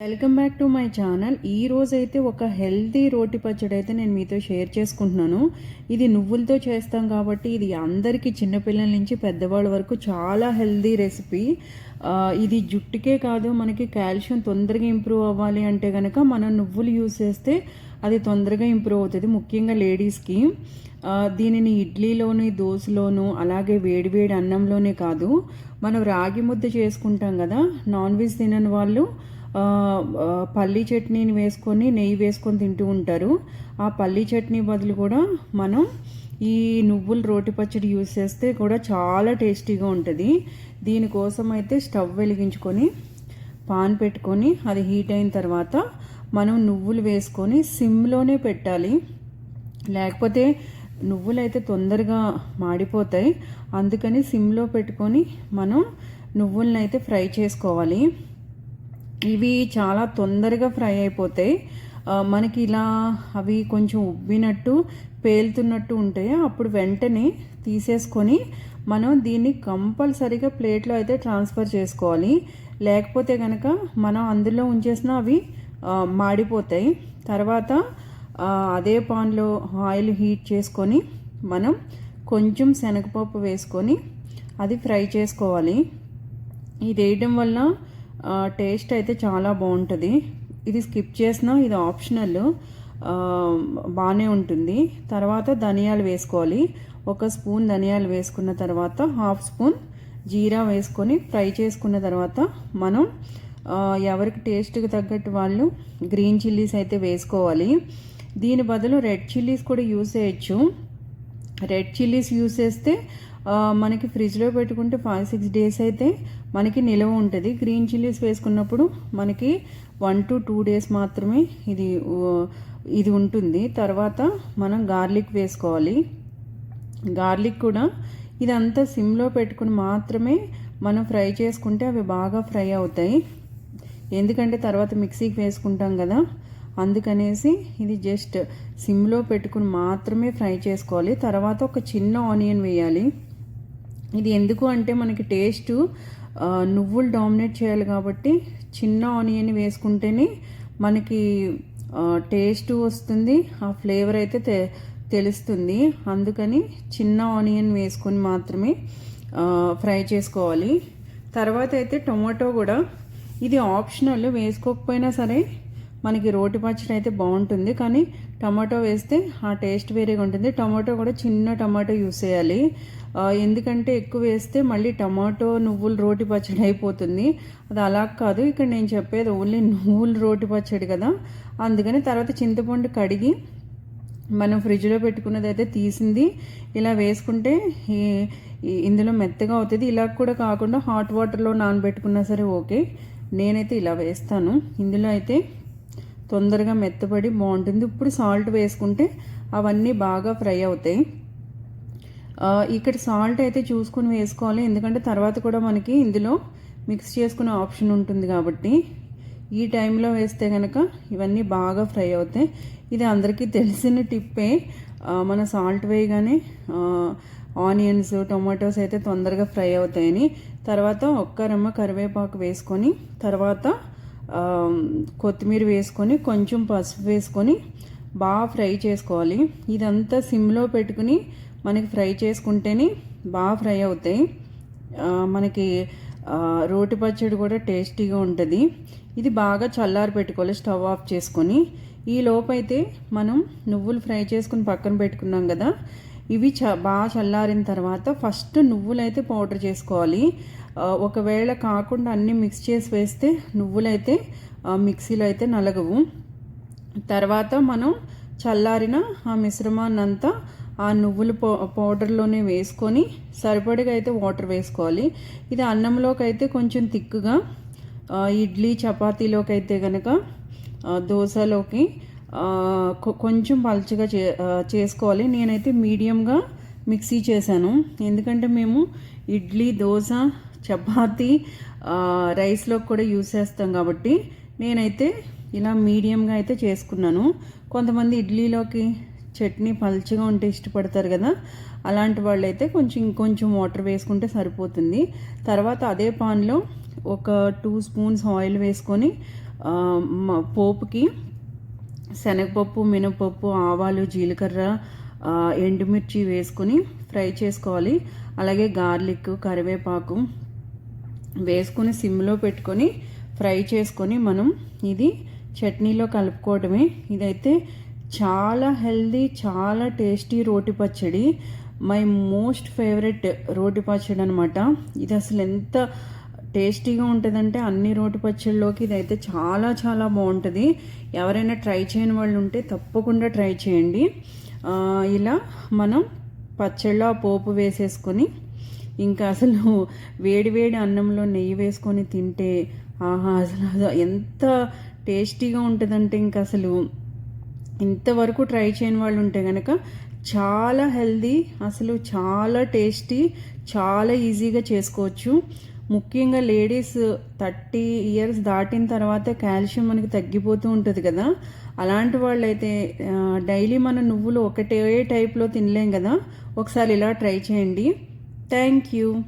Welcome back to my channel. ఈ రోజైతే ఒక హెల్తీ రోటి పచ్చడి అయితే నేను మీతో షేర్ చేసుకుంటున్నాను. ఇది నువ్వులతో చేస్తాం కాబట్టి ఇది అందరికీ చిన్నపిల్లల నుంచి పెద్దవాళ్ళ వరకు చాలా హెల్తీ రెసిపీ. ఇది జుట్టుకే కాదు మనకి కాల్షియం తొందరగా ఇంప్రూవ్ అవ్వాలి అంటే కనుక మనం నువ్వులు యూస్ చేస్తే అది తొందరగా ఇంప్రూవ్ అవుతుంది ముఖ్యంగా లేడీస్కి. దీనిని ఇడ్లీలోని దోశలోను అలాగే వేడివేడి అన్నంలోనే కాదు మనం రాగి ముద్ద చేసుకుంటాం కదా నాన్ వెజ్ తినని వాళ్ళు పల్లి చట్నీని వేసుకొని నెయ్యి వేసుకొని తింటూ ఉంటారు. ఆ పల్లి చట్నీ బదులు కూడా మనం ఈ నువ్వుల రోటి పచ్చడి యూజ్ చేస్తే కూడా చాలా టేస్టీగా ఉంటుంది. దీనికోసం అయితే స్టవ్ వెలిగించుకొని పాన్ పెట్టుకొని అది హీట్ అయిన తర్వాత మనం నువ్వులు వేసుకొని సిమ్లోనే పెట్టాలి. లేకపోతే నువ్వులు అయితే తొందరగా మాడిపోతాయి. అందుకని సిమ్లో పెట్టుకొని మనం నువ్వులను అయితే ఫ్రై చేసుకోవాలి. ఇవి చాలా తొందరగా ఫ్రై అయిపోతాయి. మనకి ఇలా అవి కొంచెం ఉబ్బినట్టు పేలుతున్నట్టు ఉంటాయి అప్పుడు వెంటనే తీసేసుకొని మనం దీన్ని కంపల్సరీగా ప్లేట్లో అయితే ట్రాన్స్ఫర్ చేసుకోవాలి. లేకపోతే కనుక మనం అందులో ఉంచేసిన అవి మాడిపోతాయి. తర్వాత అదే పాన్లో ఆయిల్ హీట్ చేసుకొని మనం కొంచెం శనగపప్పు వేసుకొని అది ఫ్రై చేసుకోవాలి. ఇది వేయడం వల్ల టేస్ట్ అయితే చాలా బాగుంటుంది. ఇది స్కిప్ చేసినా ఇది ఆప్షనల్. బాగానే ఉంటుంది. తర్వాత ధనియాలు వేసుకోవాలి. ఒక స్పూన్ ధనియాలు వేసుకున్న తర్వాత హాఫ్ స్పూన్ జీరా వేసుకొని ఫ్రై చేసుకున్న తర్వాత మనం ఎవరికి టేస్ట్కి తగ్గట్టు వాళ్ళు గ్రీన్ చిల్లీస్ అయితే వేసుకోవాలి. దీని బదులు రెడ్ చిల్లీస్ కూడా యూస్ చేయొచ్చు. రెడ్ చిల్లీస్ యూస్ చేస్తే మనకి ఫ్రిడ్జ్లో పెట్టుకుంటే ఫైవ్ సిక్స్ డేస్ అయితే మనకి నిలవ ఉంటుంది. గ్రీన్ చిల్లీస్ వేసుకున్నప్పుడు మనకి వన్ టు టూ డేస్ మాత్రమే ఇది ఇది ఉంటుంది. తర్వాత మనం గార్లిక్ వేసుకోవాలి. గార్లిక్ కూడా ఇదంతా సిమ్లో పెట్టుకుని మాత్రమే మనం ఫ్రై చేసుకుంటే అవి బాగా ఫ్రై అవుతాయి. ఎందుకంటే తర్వాత మిక్సీకి వేసుకుంటాం కదా అందుకనేసి ఇది జస్ట్ సిమ్లో పెట్టుకుని మాత్రమే ఫ్రై చేసుకోవాలి. తర్వాత ఒక చిన్న ఆనియన్ వేయాలి. ఇది ఎందుకు అంటే మనకి టేస్ట్ నువ్వులు డామినేట్ చేయాలి కాబట్టి చిన్న ఆనియన్ వేసుకుంటేనే మనకి టేస్ట్ వస్తుంది ఆ ఫ్లేవర్ అయితే తె తెలుస్తుంది. అందుకని చిన్న ఆనియన్ వేసుకొని మాత్రమే ఫ్రై చేసుకోవాలి. తర్వాత అయితే టొమాటో కూడా ఇది ఆప్షనల్ వేసుకోకపోయినా సరే మనకి రోటి పచ్చడి అయితే బాగుంటుంది. కానీ టమాటో వేస్తే ఆ టేస్ట్ వేరేగా ఉంటుంది. టమాటో కూడా చిన్న టమాటో యూస్ చేయాలి. ఎందుకంటే ఎక్కువ వేస్తే మళ్ళీ టమాటో నువ్వులు రోటి పచ్చడి అయిపోతుంది. అది అలా కాదు. ఇక్కడ నేను చెప్పేది ఓన్లీ నువ్వులు రోటి పచ్చడి కదా. అందుకని తర్వాత చింతపండు కడిగి మనం ఫ్రిడ్జ్లో పెట్టుకున్నది అయితే తీసింది. ఇలా వేసుకుంటే ఇందులో మెత్తగా అవుతుంది. ఇలా కూడా కాకుండా హాట్ వాటర్లో నానబెట్టుకున్నా సరే ఓకే. నేనైతే ఇలా వేస్తాను. ఇందులో అయితే తొందరగా మెత్తబడి బాగుంటుంది. ఇప్పుడు సాల్ట్ వేసుకుంటే అవన్నీ బాగా ఫ్రై అవుతాయి. ఇక్కడ సాల్ట్ అయితే చూసుకుని వేసుకోవాలి. ఎందుకంటే తర్వాత కూడా మనకి ఇందులో మిక్స్ చేసుకునే ఆప్షన్ ఉంటుంది కాబట్టి. ఈ టైంలో వేస్తే కనుక ఇవన్నీ బాగా ఫ్రై అవుతాయి. ఇది అందరికీ తెలిసిన టిప్పే. మన సాల్ట్ వేయగానే ఆనియన్స్ టొమాటోస్ అయితే తొందరగా ఫ్రై అవుతాయని. తర్వాత ఒక్క రెమ్మ కరివేపాకు వేసుకొని తర్వాత కొత్తిమీర వేసుకొని కొంచెం పసుపు వేసుకొని బాగా ఫ్రై చేసుకోవాలి. ఇదంతా సిమ్లో పెట్టుకుని మనకి ఫ్రై చేసుకుంటేనే బాగా ఫ్రై అవుతాయి. మనకి రోటి పచ్చడి కూడా టేస్టీగా ఉంటుంది. ఇది బాగా చల్లారి పెట్టుకోవాలి స్టవ్ ఆఫ్ చేసుకొని. ఈ లోపైతే మనం నువ్వులు ఫ్రై చేసుకుని పక్కన పెట్టుకున్నాం కదా ఇవి చ బాగా చల్లారిన తర్వాత ఫస్ట్ నువ్వులైతే పౌడర్ చేసుకోవాలి. ఒకవేళ కాకుండా అన్నీ మిక్స్ చేసి వేస్తే నువ్వులైతే మిక్సీలో అయితే నలగవు. తర్వాత మనం చల్లారిన ఆ మిశ్రమాన్ని అంతా ఆ నువ్వుల పౌ పౌడర్లోనే వేసుకొని సరిపడిగా అయితే వాటర్ వేసుకోవాలి. ఇది అన్నంలోకి అయితే కొంచెం తిక్కుగా ఇడ్లీ చపాతీలోకి అయితే కనుక దోశలోకి కొంచెం పలుచగా చే చేసుకోవాలి. నేనైతే మీడియంగా మిక్సీ చేశాను. ఎందుకంటే మేము ఇడ్లీ దోశ చపాతీ రైస్లో కూడా యూస్ చేస్తాం కాబట్టి నేనైతే ఇలా మీడియంగా అయితే చేసుకున్నాను. కొంతమంది ఇడ్లీలోకి చట్నీ పల్చగా ఉంటే ఇష్టపడతారు కదా అలాంటి వాళ్ళు అయితే కొంచెం ఇంకొంచెం వాటర్ వేసుకుంటే సరిపోతుంది. తర్వాత అదే పాన్లో ఒక టూ స్పూన్స్ ఆయిల్ వేసుకొని పోపుకి శనగపప్పు మినపప్పు ఆవాలు జీలకర్ర ఎండుమిర్చి వేసుకొని ఫ్రై చేసుకోవాలి. అలాగే గార్లిక్ కరివేపాకు వేసుకొని సిమ్లో పెట్టుకొని ఫ్రై చేసుకొని మనం ఇది చట్నీలో కలుపుకోవడమే ఇదైతే చాలా హెల్దీ చాలా టేస్టీ రోటి పచ్చడి. మై మోస్ట్ ఫేవరెట్ రోటి పచ్చడి అనమాట ఇది అసలు ఎంత టేస్టీగా ఉంటుందంటే అన్ని రోటి పచ్చళ్ళలోకి ఇదైతే చాలా చాలా బాగుంటుంది. ఎవరైనా ట్రై చేయని వాళ్ళు ఉంటే తప్పకుండా ట్రై చేయండి. ఇలా మనం పచ్చళ్ళలో పోపు వేసేసుకొని ఇంకా అసలు వేడి వేడి అన్నంలో నెయ్యి వేసుకొని తింటే ఆహా అసలు ఎంత టేస్టీగా ఉంటుందంటే ఇంకా అసలు ఇంతవరకు ట్రై చేయని వాళ్ళు ఉంటే కనుక చాలా హెల్దీ అసలు చాలా టేస్టీ చాలా ఈజీగా చేసుకోవచ్చు. ముఖ్యంగా లేడీస్ థర్టీ ఇయర్స్ దాటిన తర్వాత కాల్షియం మనకి తగ్గిపోతూ ఉంటుంది కదా. అలాంటి వాళ్ళైతే డైలీ మన నువ్వులు ఒకటే టైప్లో తినలేం కదా. ఒకసారి ఇలా ట్రై చేయండి. Thank you.